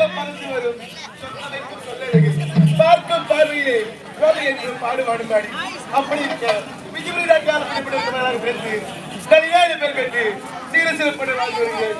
கண்ணழகு பறந்து வரும். பார்க்கும் பார்வையிலே கோதை என்று பாடுபாடு பாடி. அப்படி இருக்க விஜயபுரி நாட்டால் குறிப்பிடப்பட்டவராக பிறகு கல்யாண பேர் பெற்று சீர வாழ்ந்து வருகிறேன்.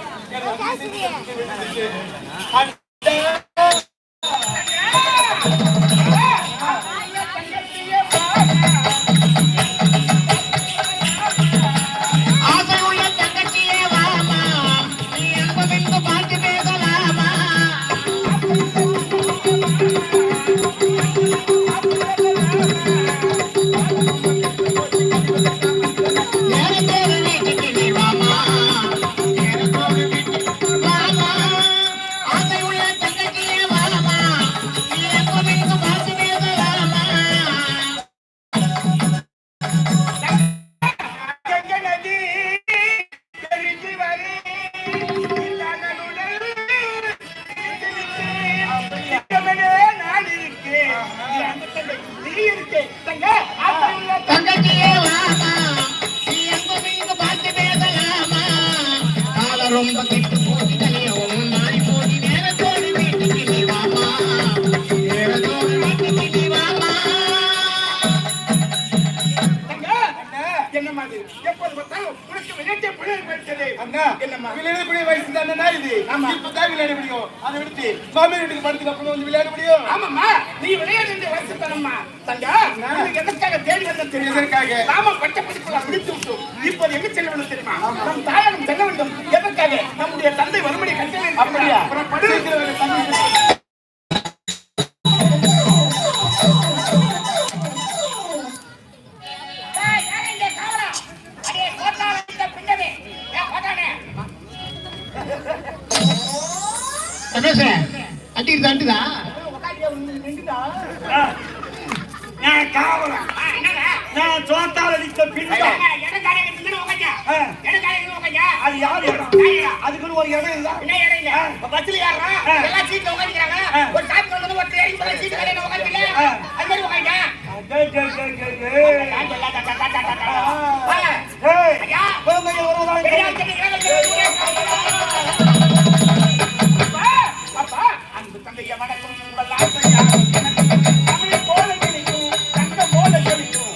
உனக்கு பிள்ளை படிச்சது அண்ணா என்னம்மா விளையாட பிள்ளை வயசு தானே இது? ஆமா. இப்பதான் விளையாட முடியும். அதை விடுத்து மாமி வீட்டுக்கு படத்துக்கு அப்புறம் வந்து விளையாட முடியும். ஆமாம்மா. நீ விளையாட வேண்டிய வயசு தானம்மா. தங்கா உனக்கு எதற்காக தேடி வந்த தெரியும்? எதற்காக? நாம பட்ட படிப்புல முடித்து விட்டோம் இப்போது எங்க செல்ல வேண்டும் தெரியுமா? நம் தாயகம் செல்ல வேண்டும். எதற்காக? நம்முடைய தந்தை வறுமனை கட்ட வேண்டும். அப்படியா? புறப்படு. சீக்கிரம் ஏய், இடக்காரங்க இங்கிட்டு உக்காந்து. ஆ. இடக்காரங்க இங்கிட்டு உக்காந்து. அது யார் இடம்? அதுக்குன்னு ஒரு இடம் இல்ல என்ன இடம் இல்ல? பஸ்ல ஏறுறா, ஆ. எல்லா சீட்ல உக்காந்துக்கிறாங்க. ஆ. ஒரு சாப்பிட்டு வந்து ஒருத்தர் ஏறி போய் சீட்டு கடையில. அது மாதிரி. ஏய், தமிழ் போல கிடைக்கும், தங்க போல கிடைக்கும்.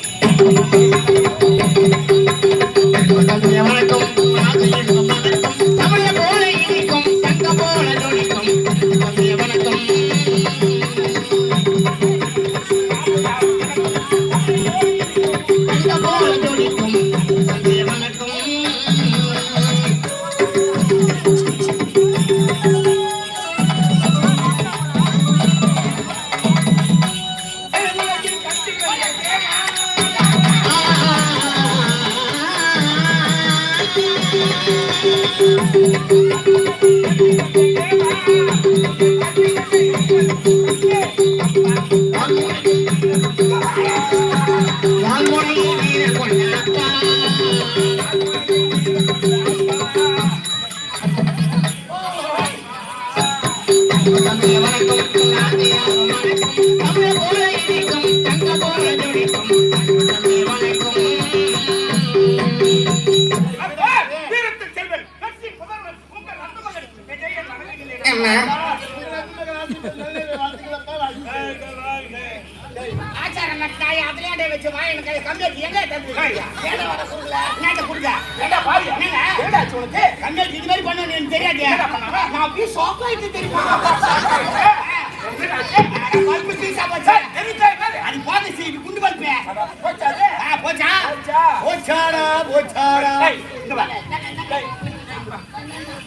போச்சாடா, போச்சாடா.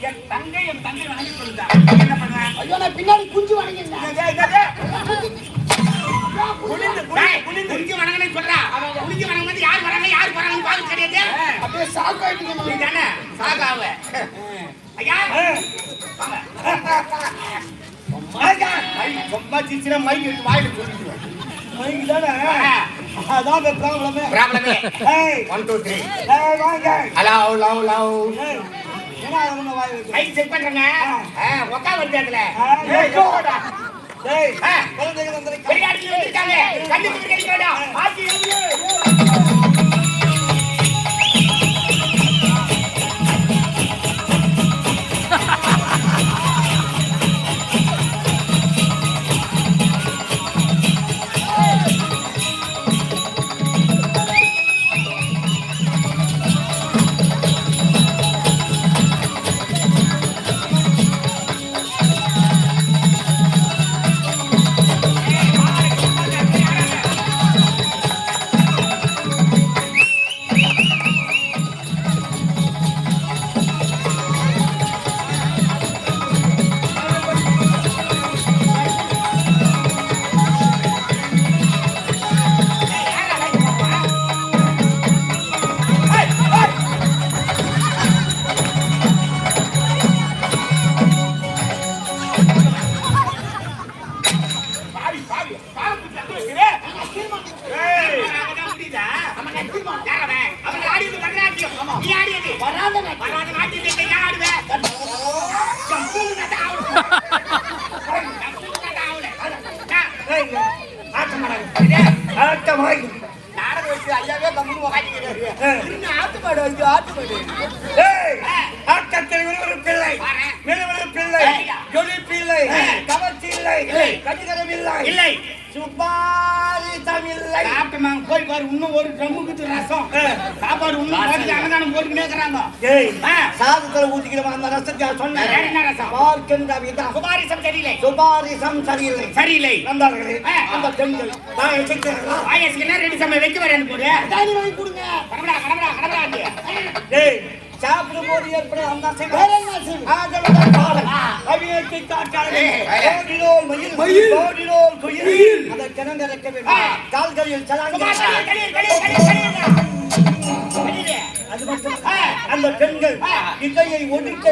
என் தங்கை என் தங்கை வணங்கி சொல்லுதா என்ன பண்ண ஐயோ நான் பின்னாடி குஞ்சு வணங்கன்னு சொல்றா. குஞ்சு வணங்கும்போது யார் வணங்க யார் வணங்க பாத்து தெரியாது. அப்படியே சாக்கு ஆயிட்டு நீ தானே? சாகாவ ஐயா. வாங்க. மைக் சும்மா சிரிச்சுனா மைக் எடுத்து வாயில சொல்லிடுவேன். மைக் தானே? அதான் ப்ராப்ளமே. ப்ராப்ளமே ஏய், ஒன் டூ த்ரீ ஏய், வாங்க. ஹலோ லவ் லவ் என்ன அதுல வாய் வைக்கிற? மைக் செக் பண்றேங்க. உக்கா வருது அதுல ஆ, ஏய், போடா. ஏய், ஆ. குழந்தைகள் வந்திருக்காங்க. வெளியாடி வச்சிருக்காங்க கண்ணு குடி கடிக்க வேண்டாம் ஆச்சி எழுது வாய் நாடகம் வச்சு ஐயாவே கம்முன்னு உக்காந்துக்கிறாரு. இருங்க, ஆத்து மாடு வந்து ஆத்து மாடு. ஆட்டத்தில் விறுவிறு பிள்ளை. விறுவிறு பிள்ளை. ஜொலி பிள்ளை. கவர்ச்சி இல்லை. கடிகரம் இல்லை இல்லை. சுபாரிதம் இல்லை சாப்பிட்டோமா, போய் பாரு, இன்னும் ஒரு ட்ரம்முக்கு ரசம். சாப்பாடு இன்னும் போட்டு அன்னதானம் போட்டுக்கினே இருக்கிறாங்க. ஏய் ஆ. சாதத்துல ஊத்திக்கிறவன் அந்த ரசத்தை சொன்னேன் என்ன ரசம்? பார்க்கின்ற விதம் சுபாரிசம் சரியில்லை. சுபாரிசம் சரியில்லை சரியில்லை. ஆ. அந்த பெண்கள் நான் வாயசுக்குன்னா ரெண்டு சமயம் வைக்க வரேன்னு போடு. தானி வாங்கி கொடுங்க. ஏய் சாப்பிடும் போது ஏற்பட அந்த. அபிநயத்தை காட்டாதே. ஓடினோல் மயில், ஓடினோல் குயில். அதை கிணந்திறக்க வேண்டும். கால்களில் சலாங்கி. அது மட்டும். அந்த பெண்கள் இசையை ஒடுக்க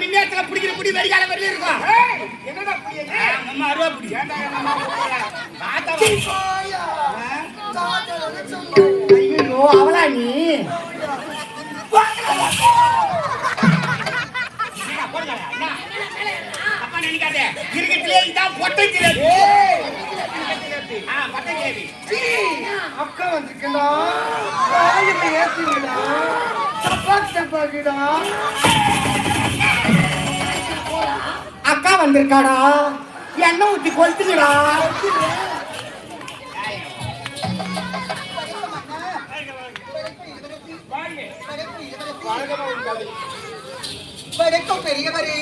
மின்னேரத்துல பிடிக்கிற பிடி வெடிகால வெளிய இருக்கும். ஆ, அம்மா அருவா பிடி. தாத்தா வந்து- ஓ அவளா நீ பொட்டை அக்கா வந்திருக்கா வாயில சப்பாத்தி அக்கா வந்திருக்காடா. எண்ணெய் ஊத்தி கொளுத்துக்கடா வணக்கம். பெரியவரே.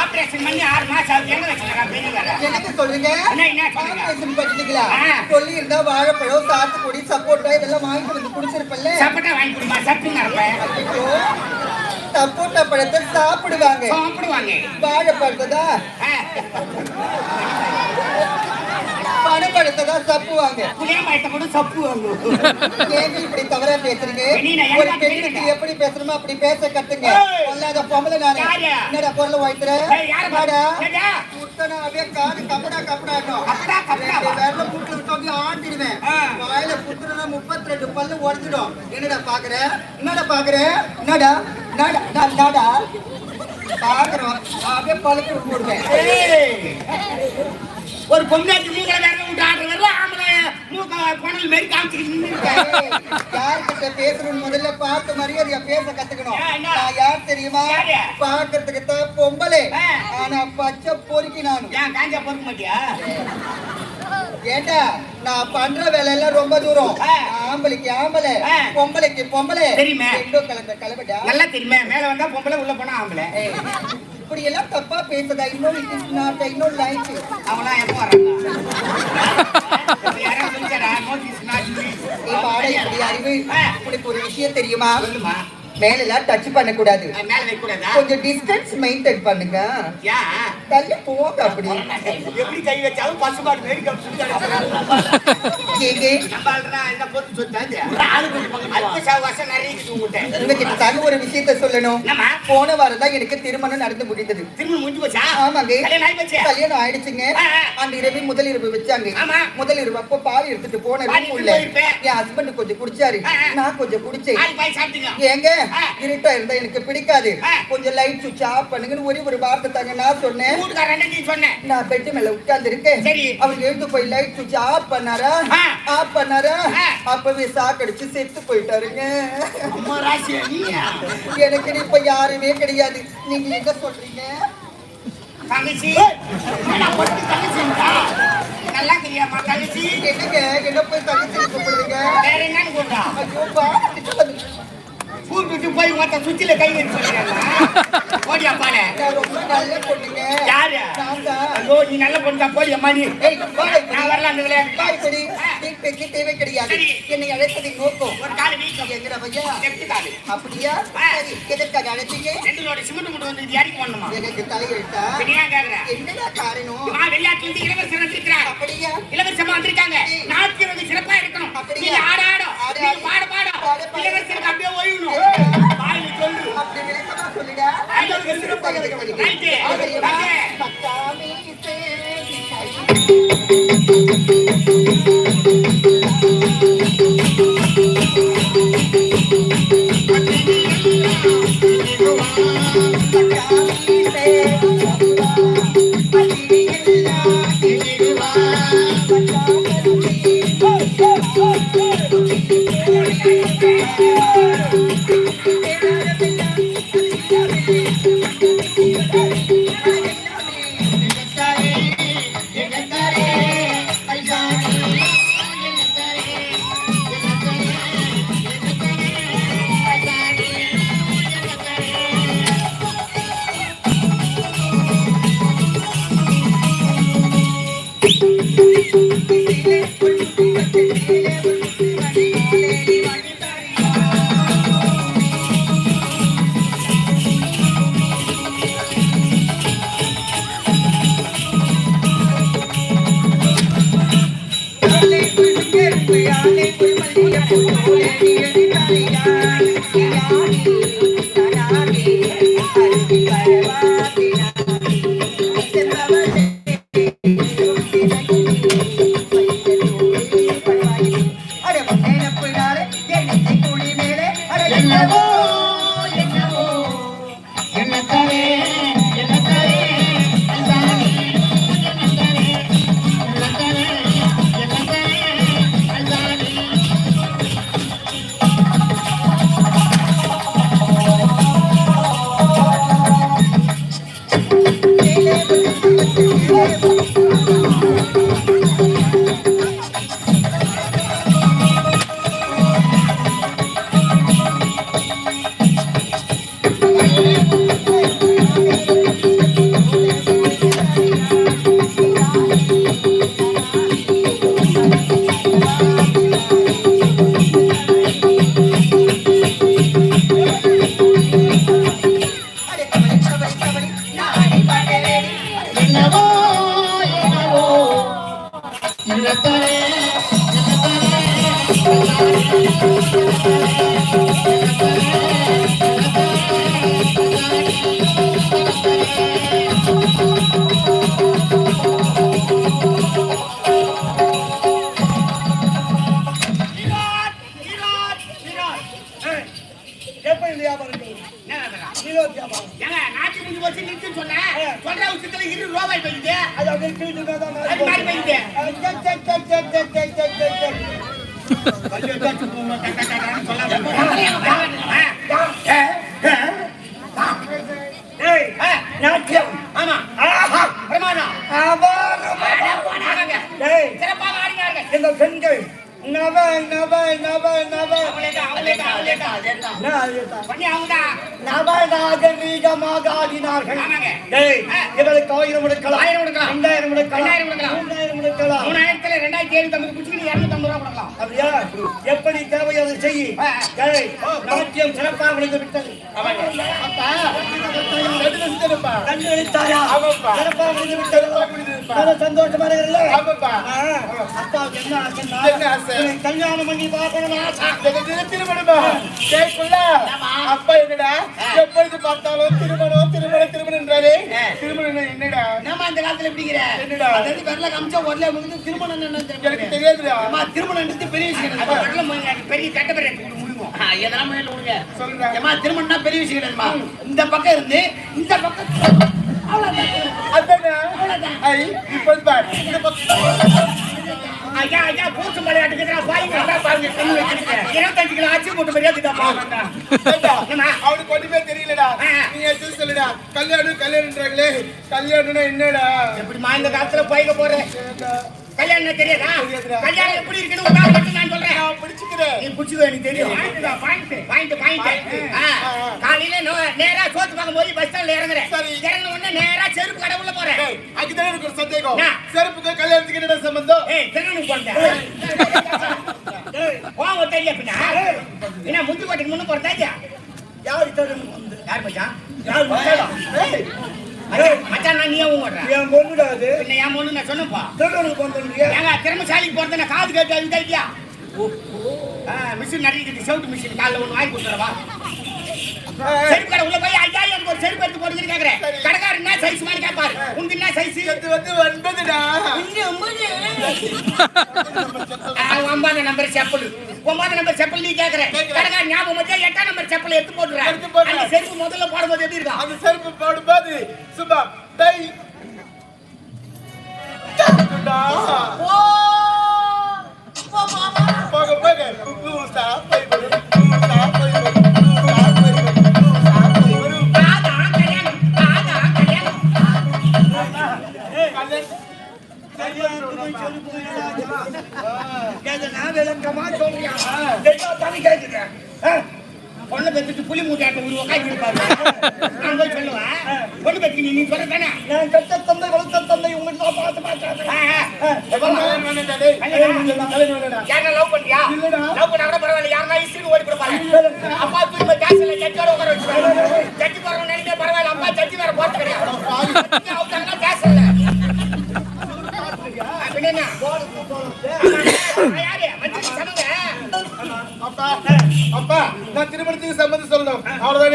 ஆபரேஷன் பண்ணி ஆறு மாசம் ஆகுது. பெரிய எனக்கு சொல்லுங்க? ஆபரேஷன் பண்ணிட்டீங்களா. சொல்லி இருந்தா வாழைப்பழம் சாத்துக்குடி சப்போட்டா இதெல்லாம் வாங்கிட்டு வந்து குடிச்சிருப்பல்ல? சப்பட்டா வாங்கி கொடுமா பழத்தை சாப்பிடுவாங்க. சாப்பிடுவாங்க. வாழைப்பழத்தை தான். சப்புவாங்க. புளிய மரத்தை கூட சப்பு வாங்க ஏங்க இப்படி தவறா பேசுறீங்க ஒரு பெண்ணுக்கு. எப்படி பேசணுமோ அப்படி பேச கத்துங்க. பொல்லாத பொம்பளை நானு. யாரு? என்னடா பொருளை வாய்த்துற யாரு? குத்தனாவே காது கப்படா கப்படாட்டும் கப்படா, கப்படா. ரெண்டு விரல மூட்டுல விட்டு அப்படியே ஆட்டிடுவேன். ஆ. வாயில குத்துனா முப்பத்தி ரெண்டு பல்லு உடஞ்சிடும். என்னடா பாக்குற? என்னடா பாக்குற? என்னடா? என்னடா? என்னடா? பாக்குறோம். அப்படியே பழுக்கு போடுவேன். ஒரு பொம்னாட்டி மூக்கல வேற விட்டு ஆடுற வரல ஆம்பளை மூக்க பணல் மாரி ஏய், யார்கிட்ட பேசணும்னு முதல்ல பார்த்து மரியாதையா பேச கத்துக்கணும்? நான் யார் தெரியுமா? பாக்குறதுக்கு தான் பொம்பளை. ஆனா பச்சை பொறுக்கி நானு ஏன் காஞ்சா பொறுக்க மாட்டியா ஏண்டா நான் பண்ற வேலை எல்லாம் ரொம்ப தூரம். ஆம்பளைக்கு ஆம்பளை. பொம்பளைக்கு பொம்பளை தெரியுமே. ரெண்டும் கலந்த கலவடா நல்லா தெரியுமே மேல வந்தா பொம்பளை உள்ள போனா ஆம்பளை இப்படி எல்லாம் தப்பா பேசுதா? இன்னொரு not, இன்னொரு லைஃப் அவனா எப்போ இப்படி அறிவு. உனக்கு ஒரு விஷயம் தெரியுமா? சொல்லுமா. மேல எல்லாம் டச் பண்ண கூடாது மேல வைக்க கூடாதா கொஞ்சம் டிஸ்டன்ஸ் மெயின்டைன் பண்ணுங்க. ஏன் தள்ளி போங்க அப்படி. எப்படி கை வச்சாலும் பசுமாடு மாரி கப்பிட்டு ஏங்க நம்ம ஆளுனா என்ன பொத்து சொத்தாது அடுத்த சாவாசம் நிறைய இருக்குது உங்ககிட்ட தாங்க ஒரு விஷயத்த சொல்லணும். போன வாரம் தான் எனக்கு திருமணம் நடந்து முடிந்தது. திரும்ப முடிஞ்சு போச்சா? ஆமாங்க. கல்யாணம் ஆயிடுச்சுங்க. அந்த இரவு முதல் இரவு வச்சாங்க. ஆமா. முதல் இரவு அப்போ பால் எடுத்துட்டு போன பால் room உள்ள. போயிருப்பேன். என் ஹஸ்பண்ட் கொஞ்சம் குடிச்சாரு. நான் கொஞ்சம் குடிச்சேன். ஏங்க. இருட்டா இருந்தா எனக்கு பிடிக்காது. கொஞ்சம் லைட் சுவிட்ச் ஆஃப் பண்ணுங்கன்னு ஒரே ஒரு வார்த்தை தாங்க நான் சொன்னேன். நீ சொன்னேன் நான் பெட்டு மேல உட்கார்ந்து இருக்கேன் சரி. அவர் எழுந்து போய் லைட் சுவிட்ச் ஆஃப் பண்ணாரா. ஆஃப் பண்ணாரா. அப்பவே சாக்கடிச்சு செத்து போயிட்டாருங்க. எனக்கு இப்ப யாருமே கிடையாது. நீங்க என்ன சொல்றீங்க? தங்கச்சி. என்னடா பொட்டு தங்கச்சிங்களா நல்லா தெரியாமா தங்கச்சி? என்னங்க? என்ன போய் தங்கச்சி கூப்பிடுறீங்க? வேற என்னன்னு கூப்பிட்டா கூப்பிட்டு போய் மொத்த சுத்தில கை ஓடியா பாரு நீ நல்ல பொண்ணா போய் அம்மா நீ. வரலாம் கிடையாது அப்படியா சரி. மட்டும் வந்து யாரி போடணுமா? எனக்கு தலையெழுத்தா நீயா கேக்குற? என்னடா காரணம் வந்து இளவரசர் வந்திருக்கிறார் அப்படியா சிறப்பா இருக்கணும். அப்படி ஆடாடும் பாட பாடும். இளவரசருக்கு பக்காமே சேதி கை முடக்கா ஆயிரம் முடக்கலாம் ஆயிரம் முடக்கலாம் ரெண்டாயிரத்தி ஏழு தமிழ் குச்சிக்கு ரூபா முடக்கலாம் அப்படியா? எப்படி தேவை அதை செய்ய நாட்டியம் சிறப்பாக விளைந்து விட்டது. அப்பா. கண்டு பண்ணி பார்க்கணும் ஆசை. அப்பா என்னடா? எப்பொழுது பார்த்தாலும் திருமணம் திருமணம் திருமணம்ன்றாரு. திருமணம் என்னடா? நம்ம அந்த காலத்துல பிடிக்கிற என்னடா? அதாவது வரல கம்ச்சா வரல முடிஞ்சு திருமணம் என்ன எனக்கு தெரியாதுடா. திருமணம் பெரிய பெரிய கட்ட பெரிய இதெல்லாம் முன்னாடி பெரிய விஷயம் இந்த பக்கம் இருந்து இந்த பக்கம் ஐயா ஐயா பூச்சி விளையாட்டுக்கு பாருங்க பாருங்க இருபத்தஞ்சு கிலோ ஆச்சு போட்டு மரியாதைடா அவனுக்கு ஒண்ணுமே தெரியலடா. நீங்க எதுவும் சொல்லுடா. கல்யாணம் கல்யாணம்ன்றாங்களே. கல்யாணம்னா என்னடா? எப்படிமா இந்த காலத்துல போய்க்க போறேன். கல்யாணம் தெரியாதா. கல்யாணம் எப்படி இருக்குன்னு உதாரணம் மட்டும் நான் சொல்றேன். பிடிச்சுக்கிறேன். நீ புடிச்சுக்கோ எனக்கு தெரியும். பாயிண்ட் பாயிண்ட் காலையில நேரா சோத்து பார்க்கும் போது பஸ் ஸ்டாண்ட்ல இறங்குறேன். சரி. இறங்கின உடனே நேரா செருப்பு கடை உள்ள போறேன். ஏய், அதுக்குதான் எனக்கு ஒரு சந்தேகம்? செருப்புக்கு கல்யாணத்துக்கு என்ன சம்பந்தம்? ஏய் திருநெல்வேலி போறேன் போங்க தெரியல பின்ன? என்ன முந்தி கோட்டைக்கு முன்ன போறதா யார் யார் மச்சான்? யார் மச்சானா? ஏய், மச்சான், மச்சான் நான் நீ ஏன் ஓடுற என் பொண்ணுடா அது பின்ன என் பொண்ணு நான் சொன்னப்பா திருடனுக்கு வந்துருக்கியா ஏங்க திறமசாலிக்கு போறது நான் காது கேட்டு அது மிஷின் நடிக்கிறது செவுட்டு மிஷின் காலைல ஒன்று வாங்கி கொடுத்துறவா செருப்பு கடை உள்ள போய் ஐயா எனக்கு ஒரு செருப்பு எடுத்து போட்டுக்கிட்டு கேக்குறேன். கடைக்காரர் என்ன சைஸ் மாதிரி கேட்பாரு உனக்கு என்ன சைஸ் இது வந்து ஒன்பதுடா. ஒன்பது. நம்பர் செப்பல். ஒன்பது நம்பர் செப்பல் நீ கடைக்காரர் ஞாபகம் வச்சா எட்டாம் நம்பர் செப்பல் எடுத்து போடுறேன். அந்த செருப்பு முதல்ல போடும்போது எப்படி இருக்கும்? அந்த செருப்பு போடும்போது சும்மா டா.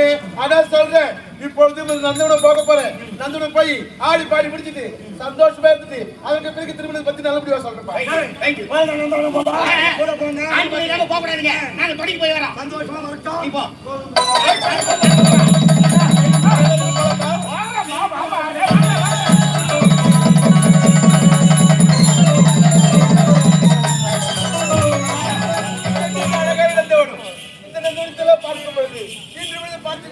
அவ்வளவுதானே அதான் சொல்றேன். இப்பொழுது நந்தவனம் போக போறேன். நந்தவனம் போய் ஆடி பாடி முடிச்சிட்டு சந்தோஷமா இருந்துட்டு அதுக்கு பிறகு திருமணத்தை பத்தி நல்லபடியா சொல்றேன்ப்பா. தேங்க்யூ கூட போங்க ஆண் பண்ணிடாம போக கூடாதுங்க. நாங்க தொடங்கி போய் வரோம். சந்தோஷமா வரட்டும். இப்போ பார்க்கும் பொழுது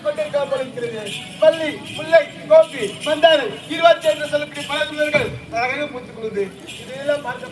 கொண்டிருக்க போல இருக்கிறது பள்ளி முல்லை கோபி மந்தாறு இருபத்தி ஐந்து சொல்லக்கூடிய பல தமிழர்கள் அழகாக பூத்துக் கொள்வது இதெல்லாம் பார்க்க